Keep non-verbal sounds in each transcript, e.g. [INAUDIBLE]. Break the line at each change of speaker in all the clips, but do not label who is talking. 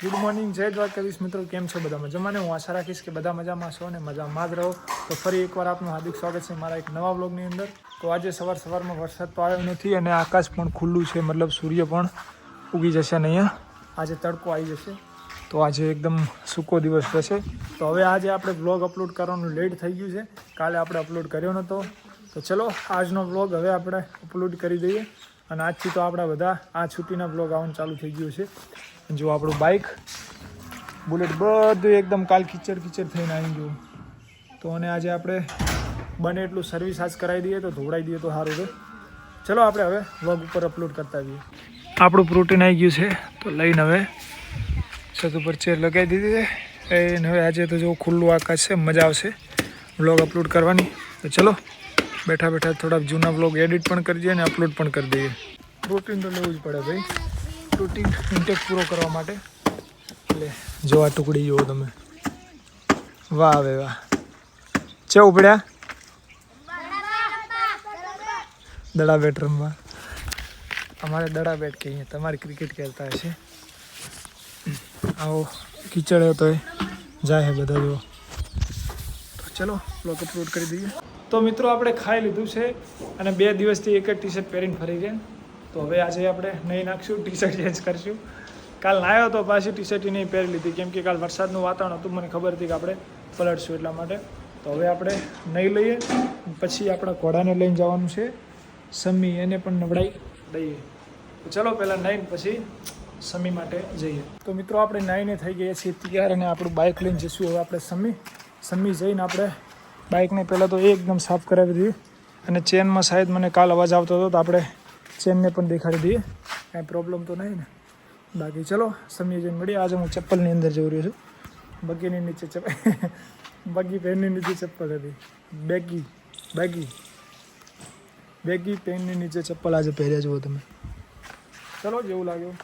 Good morning જય દ્વારકાધીશ મિત્રો, કેમ છો બધા મજામાં? ને હું આશા રાખીશ કે બધા મજામાં છો ને મજામાં જ રહો. તો ફરી એકવાર આપનું હાર્દિક સ્વાગત છે મારા એક નવા બ્લોગની અંદર. તો આજે સવાર સવારમાં વરસાદ તો આવ્યો નથી અને આકાશ પણ ખુલ્લું છે, મતલબ સૂર્ય પણ ઉગી જશે ને અહીંયા. આજે તડકો આવી જશે. તો આજે એકદમ સૂકો દિવસ રહેશે તો હવે આજે આપણે બ્લોગ અપલોડ કરવાનું લેટ થઈ ગયું છે. કાલે આપણે અપલોડ કર્યો નહોતો તો ચલો, આજનો બ્લોગ હવે આપણે અપલોડ કરી દઈએ. અને આજથી તો આપણા બધા આ છુટ્ટીના બ્લોગ આવવાનું ચાલુ થઈ ગયું છે. જો આપણું બાઇક બુલેટ બધું એકદમ કાલ કિચડ કિચડ થઈને આવી ગયું. તો અને આજે આપણે બને એટલું સર્વિસ આજ કરાવી દઈએ તો ધોવડાવી દઈએ તો સારું છે ચલો આપણે હવે વ્લોગ ઉપર અપલોડ કરતા જઈએ. આપણું પ્રોટીન આવી ગયું છે, તો લઈને હવે છત ઉપર ચેર લગાવી દીધી છે. એને હવે આજે તો જો ખુલ્લું આકાશ છે, મજા આવશે વ્લોગ અપલોડ કરવાની. તો ચલો. બેઠા બેઠા થોડા જૂના બ્લોગ એડિટ પણ કરી દઈએ અને અપલોડ પણ કરી દઈએ. પ્રોટીન તો લેવું જ પડે ભાઈ. પ્રોટીન ઇન્ટેક પૂરો કરવા માટે. એટલે જો આ ટુકડી જુઓ તમે. વાહ વે વાહ. છે ઉપડ્યા? દડા બેટ રમવા. અમારે દડા બેટ કહીએ તમારે ક્રિકેટ ખેલતા હશે. આવો કીચડ હતો એ. જાય બધા જો તો ચલો બ્લોગ અપલોડ કરી દઈએ. તો મિત્રો આપણે ખાઈ લીધું છે અને બે દિવસથી એક જ ટી શર્ટ પહેરીને ફરી ગયા. તો હવે આજે આપણે નહીં નાખશું ટી શર્ટ ચેન્જ કરશું. કાલ નાયો તો પાછી ટી શર્ટ નહીં પહેરી લીધી, કેમ કે કાલ વરસાદનું વાતાવરણ હતું, મને ખબર હતી કે આપણે પલટશું એટલા માટે. તો હવે આપણે નહીં લઈએ, પછી આપણા ઘોડાને લઈને જવાનું છે. સમી એને પણ નવડાવી દઈએ. તો ચલો પહેલાં નાઈને, પછી સમી માટે જઈએ. તો મિત્રો આપણે નાઈને થઈ ગયા છીએ તૈયાર અને આપણું બાઇક લઈને જઈશું હવે આપણે સમી સમી જઈને આપણે બાઇકને પહેલાં તો એકદમ સાફ કરાવી દઈએ અને ચેનમાં શાયદ મને કાલ અવાજ આવતો હતો, તો આપણે ચેનને પણ દેખાડી દઈએ. કાંઈ પ્રોબ્લેમ તો નહીં ને. બાકી ચલો સમી જઈને મળીએ. આજે હું ચપ્પલની અંદર જઈ રહ્યો છું. બગીની નીચે ચપ્પલ [LAUGHS] બગી પેનની નીચે ચપ્પલ હતી. Baggy baggy. બેગી પેનની નીચે ચપ્પલ આજે પહેર્યા જુઓ તમે. ચલો, જેવું લાગ્યું.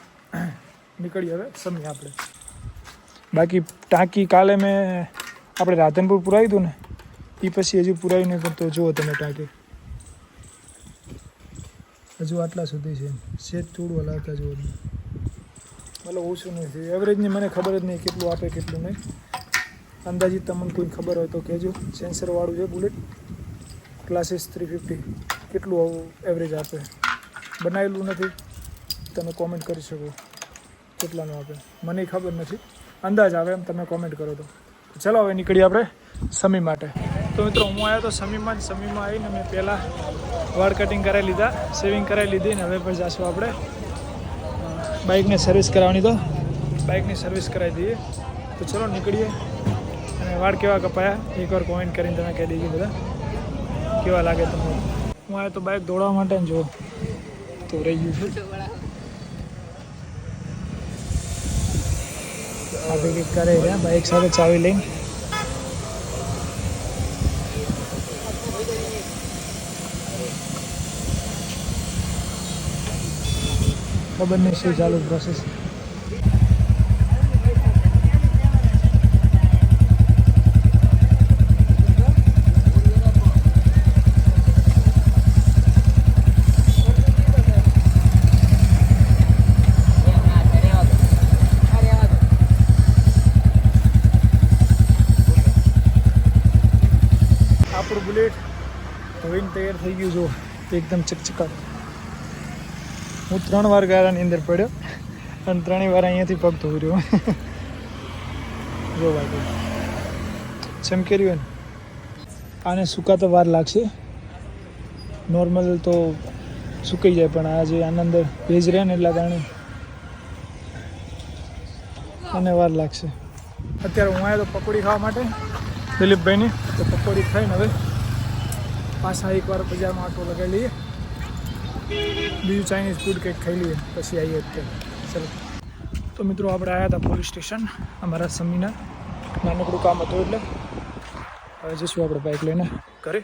[CLEARS THROAT] નીકળીએ હવે સમય આપણે. બાકી ટાંકી કાલે મેં આપણે રાધનપુર પુરાવી દઉં ને? એ પછી હજુ પુરાવી નહીં કરતો. જુઓ તમે ટાંકી. હજુ આટલા સુધી છે. સેજ થોડું હલાવતા જુઓ તમે. મતલબ ઓછું નથી એવરેજની મને ખબર જ નહીં કેટલું આપે, કેટલું નહીં. અંદાજિત તમને કોઈ ખબર હોય તો કહેજો. સેન્સરવાળું છે બુલેટ ક્લાસીસ થ્રી ફિફ્ટી કેટલું આવું એવરેજ આપે? બનાવેલું નથી. તમે કોમેન્ટ કરી શકો. કેટલાનું આપે? મને ખબર નથી. અંદાજ આવે એમ તમે કોમેન્ટ કરો તો ચલો હવે નીકળીએ આપણે સમી માટે. તો મિત્રો, હું આવ્યો તો સમીમાં જ સમીમાં આવીને મેં પહેલાં વાળ કટિંગ કરાવી લીધા સેવિંગ કરાવી લીધી ને હવે પણ જઈશું આપણે બાઇકને સર્વિસ કરાવવાની તો. બાઇકની સર્વિસ કરાવી દઈએ. તો ચલો નીકળીએ. અને વાળ કેવા કપાયા, એકવાર કોમેન્ટ કરીને તમે કહી દેજો બધા. કેવા લાગે તમને? હું આવ્યો તો બાઇક દોડવા માટે જો તો રહી ગયું છે. આ ભેગી કરે બાઇક સાથે ચાવી લઈને. ખબર નહીં શું ચાલુ પ્રોસેસ આપણું બુલેટ ધોઈને તૈયાર થઈ ગયું જો. એકદમ ચકચકાટ. હું ત્રણ વાર ગારાની અંદર પડ્યો અને ત્રણેય વાર અહીંયાથી પગ ધોઈ રહ્યો જો કે રહ્યું ને આને સુકાતા વાર લાગશે. નોર્મલ તો સુકાઈ જાય, પણ આ જે આના અંદર ભેજ રહે ને એટલા કારણે આને વાર લાગશે. અત્યારે હું આવ્યો તો પકોડી ખાવા માટે. દિલીપભાઈની. તો પકોડી ખાઈને હવે પાછા એકવાર બજારમાં આટો લગાવી લઈએ. બીજું ચાઇનીઝ ફૂડ કંઈક ખાઈ લઈએ, પછી આવીએ અત્યારે. ચલો. તો મિત્રો, આપણે આવ્યા હતા પોલીસ સ્ટેશન અમારા સમીના. નાનકડું કામ હતું એટલે. હવે જઈશું આપણે બાઇક લઈને ઘરે.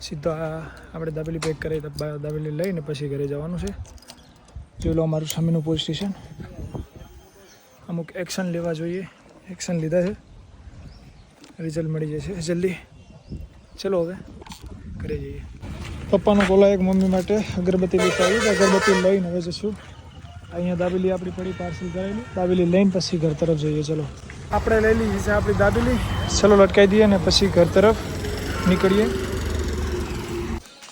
સીધા આપણે દાબેલી પેક કરી દાબેલી લઈને પછી ઘરે જવાનું છે. જોઈ લો અમારું સમીનું પોલીસ સ્ટેશન અમુક એક્શન લેવા જોઈએ. એક્શન લીધા છે. રિઝલ્ટ મળી જશે. જલ્દી. ચલો હવે ઘરે જઈએ. પપ્પાનો કોલા એક મમ્મી માટે અગરબત્તી આવી અગરબત્તી લઈને હવે જશું. અહીંયા દાબેલી આપણી પડી પાર્સલ કરેલી દાબેલી લઈને પછી ઘર તરફ જઈએ, ચલો. આપણે લઈ લઈએ છે આપણી દાબેલી. ચલો લટકાઈ દઈએ અને પછી ઘર તરફ નીકળીએ.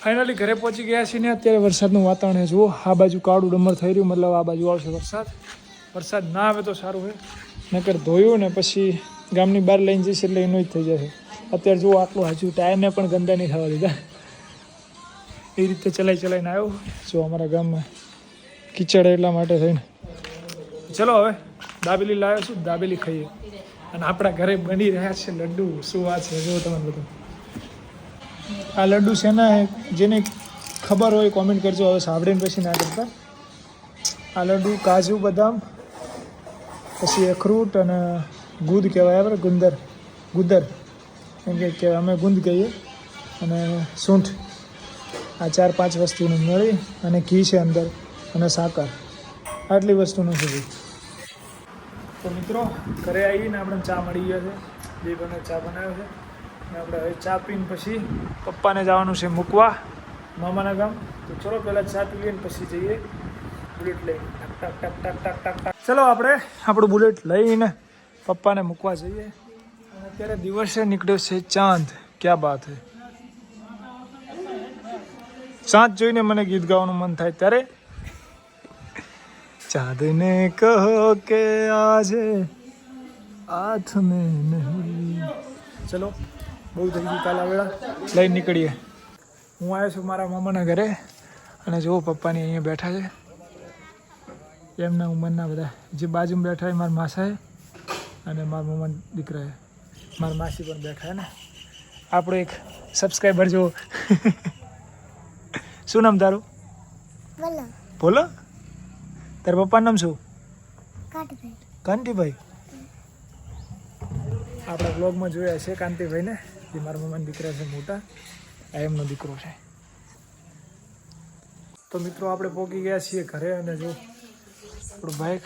ફાઇનલી ઘરે પહોંચી ગયા છીએ ને અત્યારે વરસાદનું વાતાવરણ એ જુઓ, આ બાજુ કાળું ડમર થઈ રહ્યું, મતલબ આ બાજુ આવશે વરસાદ. વરસાદ ના આવે તો સારું હોય નકર ધોયું ને પછી ગામની બહાર લઈને જઈશ એટલે એનું જ થઈ જશે. અત્યારે જુઓ, આટલું હજુ ટાયરને પણ ગંદા નહીં થવા દીધા. એ રીતે ચલાઈ ચલાવીને આવ્યો. જો અમારા ગામમાં કીચડ એટલા માટે થઈને. ચલો હવે, દાબેલી લાવ્યો છું, દાબેલી ખાઈએ. અને આપણા ઘરે બની રહ્યા છે લડ્ડુ. શું વાત છે? જો તમે બધું. આ લડ્ડુ છે ને, જેને ખબર હોય કોમેન્ટ કરજો. હવે સાંભળીને પછી ના કરતા. આ લડ્ડુ કાજુ, બદામ, પછી અખરૂટ અને ગુદ કહેવાય, બરાબર? ગુંદર. ગુદર. એમ કે અમે ગુંદ કહીએ. અને સૂંઠ. આ ચાર પાંચ વસ્તુનું મળી અને ઘી છે અંદર અને સાકર. આટલી વસ્તુનું છે ભાઈ તો મિત્રો, ઘરે આવીને આપણે ચા મળી ગયા છે. બે બને ચા બનાવ્યો છે. અને આપણે હવે ચા પીને પછી પપ્પાને જવાનું છે મૂકવા, મામાના ગામ. તો ચલો પહેલાં ચા પી લઈએ ને પછી જઈએ. બુલેટ લઈને. ટક ટક ટક ટક ટક ટક. ચલો આપણે આપણું બુલેટ લઈને પપ્પાને મૂકવા જઈએ. અને અત્યારે દિવસે નીકળ્યો છે ચાંદ. ક્યાં બાત હે? ચાંદ જોઈને મને ગીત ગાવાનું મન થાય ત્યારે ચાંદને કહો કે આજે હાથ મેં નહીં. ચલો, બહુ થઈ ગઈ કાલા વેળા. લઈને નીકળીએ. હું આવ્યો છું મારા મામાના ઘરે અને જુઓ પપ્પાની અહીંયા બેઠા છે. એમના ઉંમરના બધા. જે બાજુમાં બેઠા હોય મારા માસાએ અને મારા મમ્મા દીકરાએ મારા માસી પણ બેઠા ને. આપણો એક સબસ્ક્રાઈબર જો [LAUGHS] શું નામ તારું?
બોલો.
બોલો. તારા પપ્પાનું નામ શું? કાંતિભાઈ. આપણા બ્લોગમાં જોયા છે કાંતિભાઈને જે મારા મમ્માના દીકરા છે મોટા. આ એમનો દીકરો છે. તો મિત્રો આપણે પહોંચી ગયા છીએ ઘરે અને જો આપણું બાઇક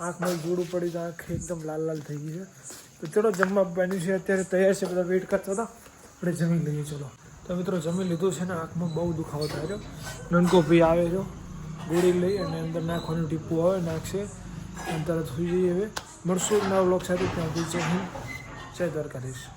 આંખમાં જોડું પડી તો આંખ એકદમ લાલ લાલ થઈ ગઈ છે. તો ચલો જમવા બન્યું છે. અત્યારે તૈયાર છે બધા વેઇટ કરતા હતા. આપણે જમી લઈએ ચલો. તો મિત્રો જમી લીધું છે ને, આંખમાં બહુ દુખાવો થાય છે. નનકો ભાઈ આવે છે. ગોળી લઈ અને અંદર નાખવાનું ટીપું આવે, નાખશે. અને તરત સુઈ જઈએ હવે. મળશું નવા બ્લોગ સાથે. ત્યાંથી છે હું જય દ્વારકાધીશ.